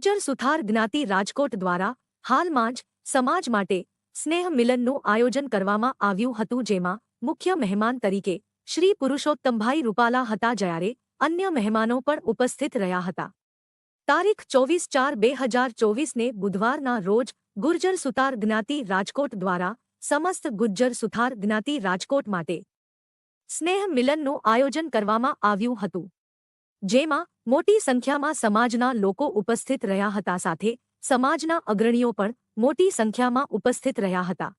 ગુજ્જર સુથાર જ્ઞાતિ રાજકોટ દ્વારા હાલમાં જ સમાજ માટે સ્નેહ મિલનનું આયોજન કરવામાં આવ્યું હતું, જેમાં મુખ્ય મહેમાન તરીકે શ્રી પુરુષોત્તમભાઈ રૂપાલા હતા, જ્યારે અન્ય મહેમાનો પણ ઉપસ્થિત રહ્યા હતા. તારીખ ચોવીસ ચાર બે હજાર ચોવીસને બુધવારના રોજ ગુર્જર સુથાર જ્ઞાતિ રાજકોટ દ્વારા સમસ્ત ગુજ્જર સુથાર જ્ઞાતિ રાજકોટ માટે સ્નેહ મિલનનું આયોજન કરવામાં આવ્યું હતું. જેમાં મોટી સંખ્યામાં સમાજના લોકો ઉપસ્થિત રહ્યા હતા સાથે સમાજના અગ્રણીઓ પણ મોટી સંખ્યામાં ઉપસ્થિત રહ્યા હતા.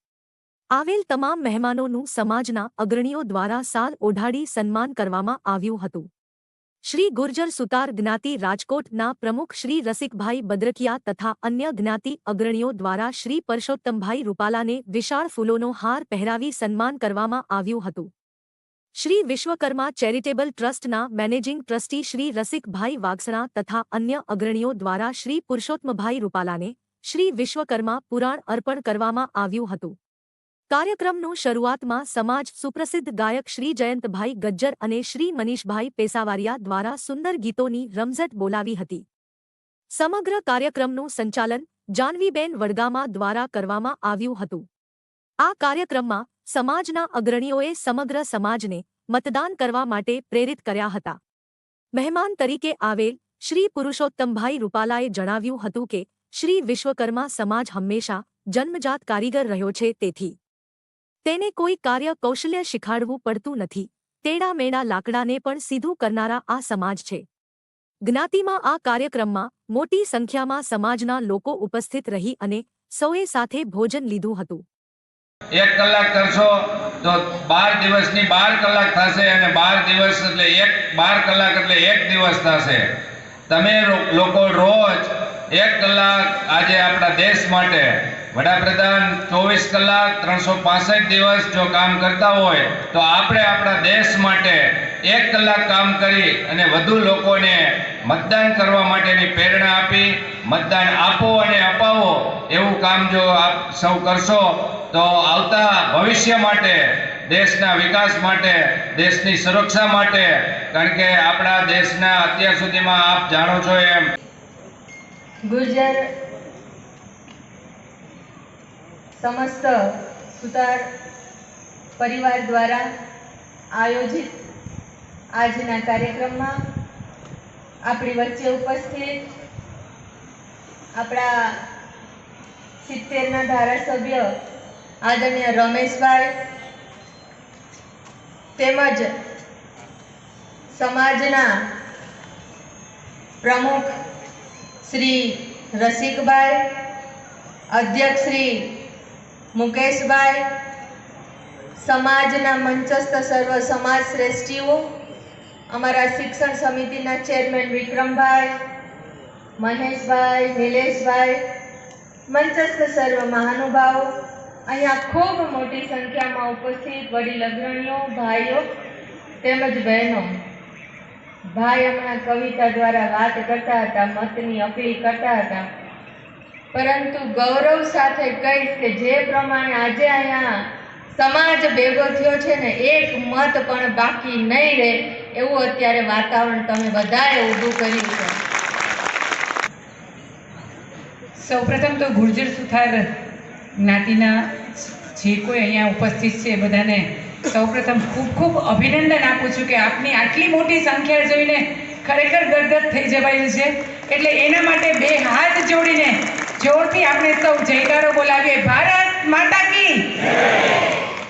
આવેલ તમામ મહેમાનોનું સમાજના અગ્રણીઓ દ્વારા સાલ ઓઢાડી સન્માન કરવામાં આવ્યું હતું. શ્રી ગુર્જર સુતાર જ્ઞાતિ રાજકોટના પ્રમુખ શ્રી રસિકભાઈ બદ્રકિયા તથા અન્ય જ્ઞાતિ અગ્રણીઓ દ્વારા શ્રી પરસોત્તમભાઈ રૂપાલાને વિશાળ ફૂલોનો હાર પહેરાવી સન્માન કરવામાં આવ્યું હતું. શ્રી વિશ્વકર્મા ચેરિટેબલ ટ્રસ્ટના મેનેજિંગ ટ્રસ્ટી શ્રી રસિકભાઈ વાગસણા તથા અન્ય અગ્રણીઓ દ્વારા શ્રી પુરુષોત્તમભાઈ રૂપાલાને શ્રી વિશ્વકર્મા પુરાણ અર્પણ કરવામાં આવ્યું હતું. કાર્યક્રમનું શરૂઆતમાં સમાજ સુપ્રસિદ્ધ ગાયક શ્રી જયંતભાઈ ગજ્જર અને શ્રી મનીષભાઈ પેસાવારિયા દ્વારા સુંદર ગીતોની રમઝટ બોલાવી હતી. સમગ્ર કાર્યક્રમનું સંચાલન જાનવીબેન વડગામા દ્વારા કરવામાં આવ્યું હતું. આ કાર્યક્રમમાં સમાજના અગ્રણીઓએ સમગ્ર સમાજને મતદાન કરવા માટે પ્રેરિત કર્યા હતા. મહેમાન તરીકે આવેલ શ્રી પુરુષોત્તમભાઈ રૂપાલાએ જણાવ્યું હતું કે, શ્રી વિશ્વકર્મા સમાજ હંમેશા જન્મજાત કારીગર રહ્યો છે તેથી તેને કોઈ કાર્ય કૌશલ્ય શીખાડવું પડતું નથી. તેડામેડા લાકડાને પણ સીધું કરનારા આ સમાજ છે. જ્ઞાતિમાં આ કાર્યક્રમમાં મોટી સંખ્યામાં સમાજના લોકો ઉપસ્થિત રહી અને સૌએ સાથે ભોજન લીધું હતું. એક કલાક કરશો તો બાર દિવસની બાર કલાક થશે અને બાર દિવસ એટલે એક, બાર કલાક એટલે એક દિવસ થશે. તમે લોકો રોજ એક કલાક આજે આપણા દેશ માટે, વડાપ્રધાન ચોવીસ કલાક ત્રણસો પાસઠ દિવસ જો કામ કરતા હોય, તો આપણે આપણા દેશ માટે એક કલાક કામ કરી અને વધુ લોકોને મતદાન કરવા માટેની પ્રેરણા આપી, મતદાન આપો અને અપાવો એવું કામ જો આપ સૌ કરશો તો આવતા ભવિષ્ય માટે, દેશના વિકાસ માટે, દેશની સુરક્ષા માટે, કારણ કે આપણા દેશના અત્યાર સુધીમાં આપ જાણો છો એમ. ગુર્જર સમસ્ત સુતાર પરિવાર દ્વારા આયોજિત આજના કાર્યક્રમમાં આપણી વચ્ચે ઉપસ્થિત આપણા સિત્તેરના ધારાસભ્ય આદરણીય રમેશભાઈ તેમજ સમાજના પ્રમુખ શ્રી રસિકભાઈ, અધ્યક્ષ શ્રી મુકેશભાઈ, સમાજના મંચસ્થ સર્વ સમાજ શ્રેષ્ઠીઓ, અમારા શિક્ષણ સમિતિના ચેરમેન વિક્રમભાઈ, મહેશભાઈ, નિલેશભાઈ, મંચસ્થ સર્વ મહાનુભાવો અહીંયા ખૂબ મોટી સંખ્યામાં ઉપસ્થિત વડીલ અગ્રણીઓ ભાઈઓ તેમજ બહેનો. ભાઈ હમણાં કવિતા દ્વારા વાત કરતા હતા, મતની અપીલ કરતા હતા. પરંતુ ગૌરવ સાથે કહીશ કે જે પ્રમાણે આજે અહીંયા સમાજ ભેગો થયો છે ને, એક મત પણ બાકી નહીં રહે એવું અત્યારે વાતાવરણ તમે બધાએ ઊભું કર્યું છે. સૌપ્રથમ તો ગુર્જર સુથાર જ્ઞાતિના જે કોઈ અહીંયા ઉપસ્થિત છે બધાને સૌપ્રથમ ખૂબ ખૂબ અભિનંદન આપું છું કે આપની આટલી મોટી સંખ્યા જોઈને ખરેખર ગદગદ થઈ જવાયું છે. એટલે એના માટે બે હાથ જોડીને જોરથી આપણે સૌ જયકારો બોલાવીએ. ભારત માતા કી!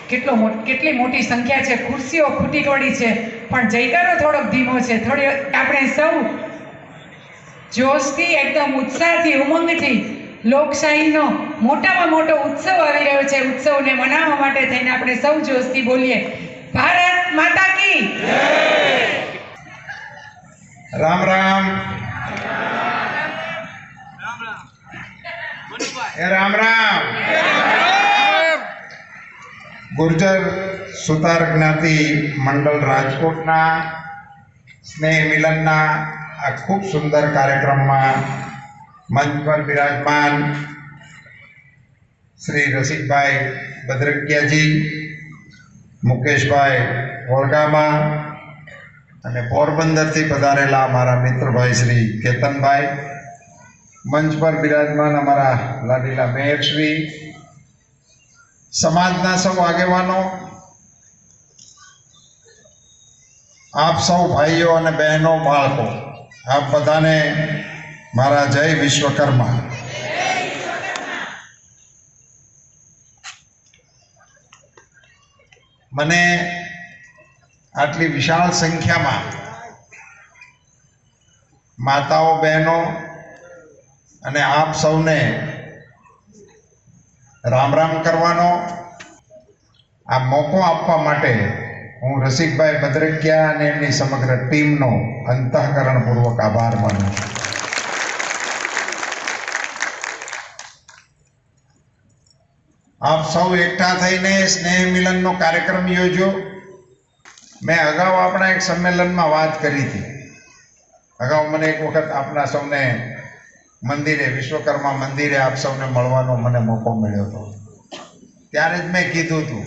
કેટલો કેટલી મોટી સંખ્યા છે. ખુરશીઓ ખૂટી પડી છે. પણ જયકારો થોડોક ધીમો છે. થોડી આપણે સૌ જોશથી, એકદમ ઉત્સાહથી, ઉમંગથી લોકશાહીનો મોટામાં મોટો ઉત્સવ આવી રહ્યો છે. ઉત્સવને મનાવવા માટે થઈને આપણે સૌ જોશથી બોલીએ. ભારત માતા કી! રામ રામ. એ રામ રામ. ગુર્જર સુતાર જ્ઞાતિ મંડળ રાજકોટના સ્નેહ મિલનના આ ખૂબ સુંદર કાર્યક્રમમાં મંચ પર બિરાજમાન શ્રી રસિકભાઈ ભદ્રક્યાજી, મુકેશભાઈ વોરગામા અને પોરબંદરથી પધારેલા મારા મિત્રભાઈ શ્રી કેતનભાઈ, મંચ પર બિરાજમાન અમારા લાડીલા મેયરશ્રી સમાજના સૌ આગેવાનો, આપ સૌ ભાઈઓ અને બહેનો, બાળકો, આપ બધાને મારા જય વિશ્વકર્મા. મને આટલી વિશાળ સંખ્યામાં માતાઓ, બહેનો અને આપ સૌને રામ રામ કરવાનો આ મોકો આપવા માટે હું રસિકભાઈ ભદ્રકિયા અને એમની સમગ્ર ટીમનો અંતઃકરણપૂર્વક આભાર માનું છું. આપ સૌ એકઠા થઈને સ્નેહ મિલનનો કાર્યક્રમ યોજ્યો મેં અગાઉ આપણા એક સંમેલનમાં વાત કરી હતી. અગાઉ મને એક વખત આપના સૌને મંદિરે, વિશ્વકર્મા મંદિરે આપ સૌને મળવાનો મને મોકો મળ્યો હતો. ત્યારે જ મેં કીધું હતું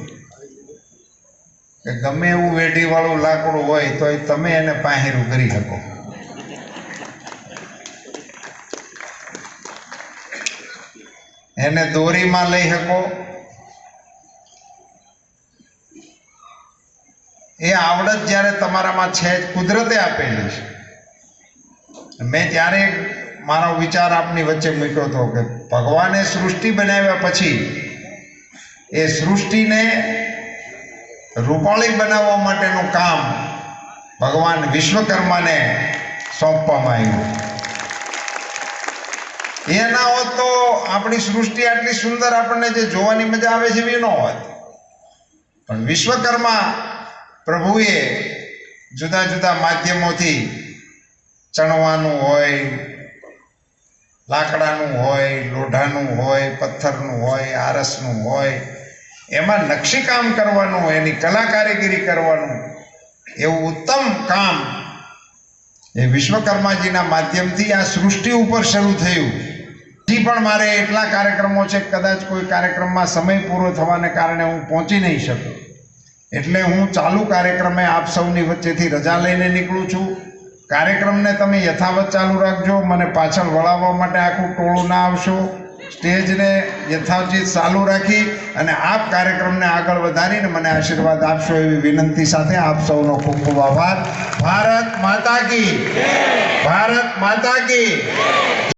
કે ગમે એવું વેઢીવાળું લાકડું હોય તોય તમે એને પાહેરું કરી શકો. એને દોરીમાં લઈ શકો. એ આવડત જ્યારે તમારામાં છે કુદરતે આપેલી છે. મેં ત્યારે મારો વિચાર આપની વચ્ચે મૂક્યો હતો કે ભગવાને સૃષ્ટિ બનાવ્યા પછી એ સૃષ્ટિને રૂપાળી બનાવવા માટેનું કામ ભગવાન વિશ્વકર્માને સોંપવામાં આવ્યું. એ ના હોત તો આપણી સૃષ્ટિ આટલી સુંદર આપણને જે જોવાની મજા આવે છે એવી ન હોત. પણ વિશ્વકર્મા પ્રભુએ જુદા જુદા માધ્યમોથી ચણવાનું હોય, લાકડાનું હોય, લોઢાનું હોય, પથ્થરનું હોય, આરસનું હોય, એમાં નકશીકામ કરવાનું, એની કલા કારીગરી કરવાનું, એવું ઉત્તમ કામ એ વિશ્વકર્માજીના માધ્યમથી આ સૃષ્ટિ ઉપર શરૂ થયું. પણ મારે એટલા કાર્યક્રમો છે કદાચ કોઈ કાર્યક્રમમાં સમય પૂરો થવાને કારણે હું પહોંચી નહીં શકું. એટલે હું ચાલુ કાર્યક્રમે આપ સૌની વચ્ચેથી રજા લઈને નીકળું છું. કાર્યક્રમને તમે યથાવત ચાલુ રાખજો, મને પાછળ વળાવવા માટે આખું ટોળું ના આવશો. સ્ટેજને યથાવચિત ચાલુ રાખી અને આપ કાર્યક્રમને આગળ વધારીને મને આશીર્વાદ આપશો એવી વિનંતી સાથે આપ સૌનો ખૂબ ખૂબ આભાર. ભારત માતા કી ભારત માતા કી